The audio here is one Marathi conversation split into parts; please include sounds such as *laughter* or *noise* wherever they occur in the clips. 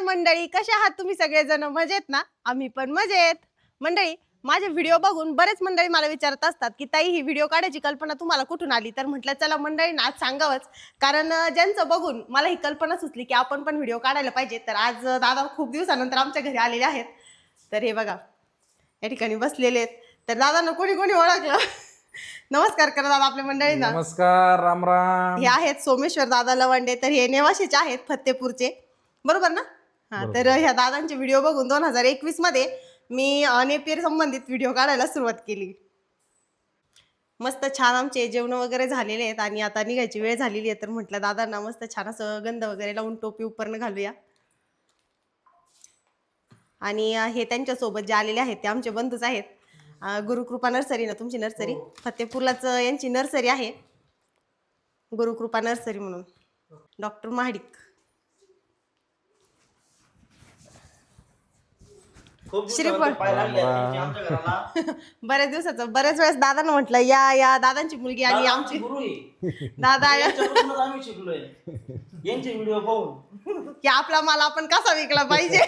नमस्कार मंडळी कसे आहात तुम्ही सगळेजण? मजेत ना? आम्ही पण मजेत. मंडळी माझे व्हिडिओ बघून बरेच मंडळी मला विचारत असतात की ताई ही व्हिडिओ काढायची कल्पना तुम्हाला कुठून आली? तर म्हटलं चला मंडळींना आज सांगावंच. कारण ज्यांचं बघून मला ही कल्पना सुचली की आपण पण व्हिडिओ काढायला पाहिजे. तर आज दादा खूप दिवसानंतर आमच्या घरी आलेले आहेत. तर हे बघा या ठिकाणी बसलेले आहेत. तर दादांना कोणी कोणी ओळखलं? *laughs* नमस्कार करा दादा आपल्या मंडळींना. नमस्कार राम राम. हे आहेत सोमेश्वर दादा लवंडे. तर हे नेवाशीचे आहेत फत्तेपूरचे. बरोबर ना? हा तर ह्या दादांचे व्हिडिओ बघून दोन हजार एकवीसमध्ये मी नेपियर संबंधित व्हिडिओ काढायला सुरुवात केली. मस्त छान आमचे जेवण वगैरे झालेले आहेत आणि आता निघायची वेळ झालेली आहे तर म्हटलं दादांना मस्त छान असं गंध वगैरे लावून टोपी उपरनं घालूया. आणि हे त्यांच्यासोबत जे आलेले आहेत ते आमचे बंधूच आहेत. गुरुकृपा नर्सरी ना तुमची नर्सरी? फतेपूरलाच अं, यांची नर्सरी आहे. गुरुकृपा नर्सरी म्हणून. डॉक्टर महाडिक खूप श्रीफळ. दिवसानंतर पाहायला लागले त्यांची आमच्या घराला. *laughs* बऱ्याच दिवसाचं बऱ्याच वेळेस दादांना म्हटलं या या दादांची मुलगी आणि दादा आमची. आमचे गुरु आहे. *laughs* दादा या. यांच्यापासूनच आम्ही शिकलोय. यांचे व्हिडिओ पाहून *laughs* की आपला माल आपण कसा विकला पाहिजे?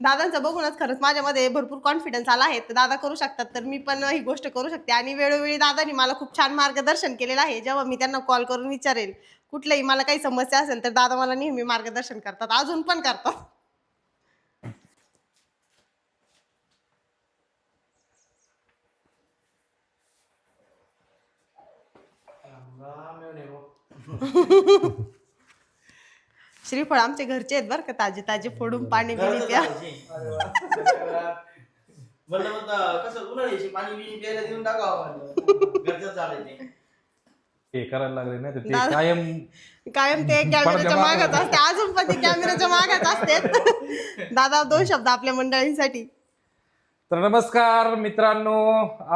दादांचं बघूनच खरंच माझ्यामध्ये भरपूर कॉन्फिडन्स आला आहे. तर दादा करू शकतात तर मी पण ही गोष्ट करू शकते. आणि वेळोवेळी दादानी मला खूप छान मार्गदर्शन केलेलं आहे. जेव्हा मी त्यांना कॉल करून विचारेल कुठलंही मला काही समस्या असेल तर दादा मला नेहमी मार्गदर्शन करतात. अजून पण करतात. श्रीफळ आमचे घरचे आहेत बरं का ताजे ताजे फोडून पाणी बिणी प्या. म्हणलं मग कसं उन्हाळ्याची पाणी बिणी प्यायला देऊन टाकावं म्हणलं. घरच्याच झाडायचे हे करायला लागले नाही तर ते दादा- कायम कायम ते कॅमेऱ्याच्या मागच असते अजून पण ते कॅमेऱ्याच्या मागच असते. दादा दोन शब्द आपल्या मंडळींसाठी. तर नमस्कार मित्रांनो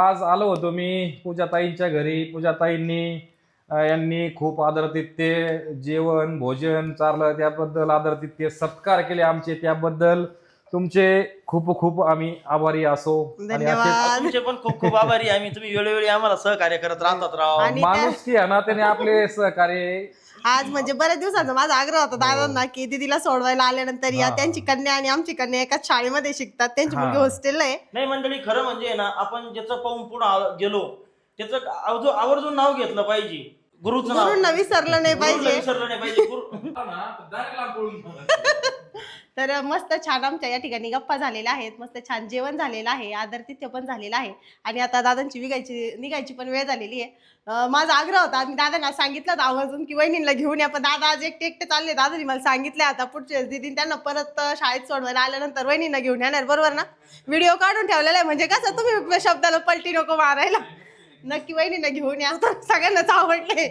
आज आलो होतो मी पूजाताईंच्या घरी. पूजाताईंनी यांनी खूप आदरातिथ्य जेवण भोजन चारलं त्याबद्दल आदरातिथ्य सत्कार केले आमचे. त्याबद्दल तुमचे खूप खूप आम्ही आभारी असो. आणि असेच धन्यवाद. तुमचे पण खूप खूप आभारी. आहे आम्ही तुम्ही वेळोवेळी आम्हाला सहकार्य करत राहतात राव. आणि त्या- माणूस की आहे ना त्याने आपले सहकार्य आज म्हणजे बऱ्याच दिवसाचा माझा आग्रह होता दादांना की दीदीला सोडवायला आल्यानंतर या. हा. त्यांची कन्या आणि आमची कन्या एकाच शाळेमध्ये शिकतात. त्यांची हा. मुलगी हॉस्टेलला आहे. नाही मंडळी खरं म्हणजे ना आपण ज्याचं पाहून पुढे गेलो त्याचं आवर्जून आवर्जून नाव घेतलं पाहिजे. गुरुचं नाव. गुरुंना विसरलं नाही गुरुला पाहिजे. विसरलं नाही पाहिजे. गुरु *laughs* तर मस्त छान आमच्या या ठिकाणी गप्पा झालेल्या आहेत. मस्त छान जेवण झालेलं आहे. आदरातिथ्य पण झालेलं आहे. आणि आता दादांची निघायची निघायची पण वेळ झालेली आहे. अं, माझा आग्रह होता आणि दादांना सांगितलं होतं आवर्जून की वहिनीला घेऊन या पण दादा आज एकटे एकटे चालले दादानी मला सांगितले आता पुढचे दिदी त्यांना परत अं, शाळेत सोडवायला आल्यानंतर वहिनीला घेऊन येणार. बरोबर ना? व्हिडिओ काढून ठेवलेला आहे. म्हणजे कसं तुम्ही शब्दाला पलटी नको मारायला. नक्की वहिनीला घेऊन या. तर सगळ्यांनाच आवडले.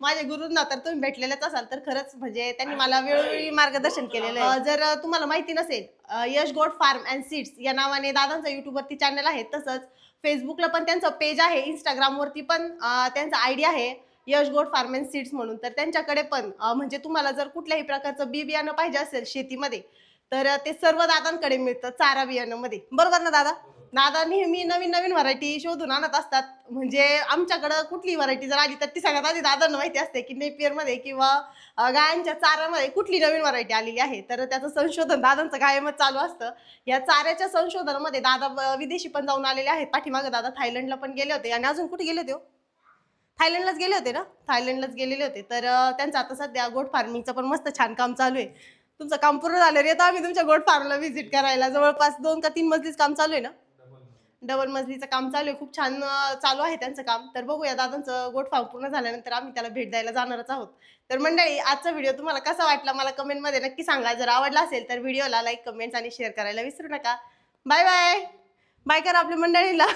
माझ्या गुरुंना तर तुम्ही भेटलेलेच असाल तर खरंच म्हणजे त्यांनी मला वेळोवेळी मार्गदर्शन केलेलं आहे. जर तुम्हाला माहिती नसेल अं, यश गोड फार्म अँड सीड्स या नावाने दादांचा युट्यूबवरती चॅनल आहे तसंच फेसबुकला पण त्यांचं पेज आहे इंस्टाग्रामवरती पण अं, त्यांचा आय डी आहे यश गोड फार्म अँड सीड्स म्हणून. तर त्यांच्याकडे पण अं, म्हणजे तुम्हाला जर कुठल्याही प्रकारचं बी बियाणं पाहिजे असेल शेतीमध्ये तर ते सर्व दादांकडे मिळतं चारा बियाणामध्ये बरोबर ना दादा? दादा नेहमी नवीन नवीन व्हरायटी शोधून आणत असतात. म्हणजे आमच्याकडं कुठली व्हरायटी जर आली तर ती सगळ्यात आधी दादांना माहिती असते की नेपियरमध्ये किंवा गायांच्या चाऱ्यामध्ये कुठली नवीन व्हरायटी आलेली आहे. तर त्याचं संशोधन दादांचं कायमच चालू असतं. या चाऱ्याच्या संशोधनामध्ये दादा विदेशी पण जाऊन आलेले आहेत. पाठीमागं दादा थायलंडला पण गेले होते. आणि अजून कुठे गेले होते हो? थायलंडलाच गेले होते ना? थायलंडलाच गेलेले होते. तर त्यांचं आता सध्या गोट फार्मिंगचं पण मस्त छान काम चालू आहे. तुमचं काम पूर्ण झालं रे. आता आम्ही तुमच्या गोट फार्मला व्हिजिट करायला जवळपास दोन का तीन मजलीच काम चालू आहे ना? डबल मजलीचं काम चालू आहे. खूप छान चालू आहे त्यांचं काम. तर बघूया दादांचं गोट पूर्ण झाल्यानंतर आम्ही त्याला भेट द्यायला जाणारच आहोत. तर मंडळी आजचा व्हिडिओ तुम्हाला कसा वाटला मला कमेंटमध्ये नक्की सांगा. जर आवडला असेल तर व्हिडिओला लाईक कमेंट्स आणि शेअर करायला विसरू नका. Bye bye. बाय करा आपल्या मंडळीला.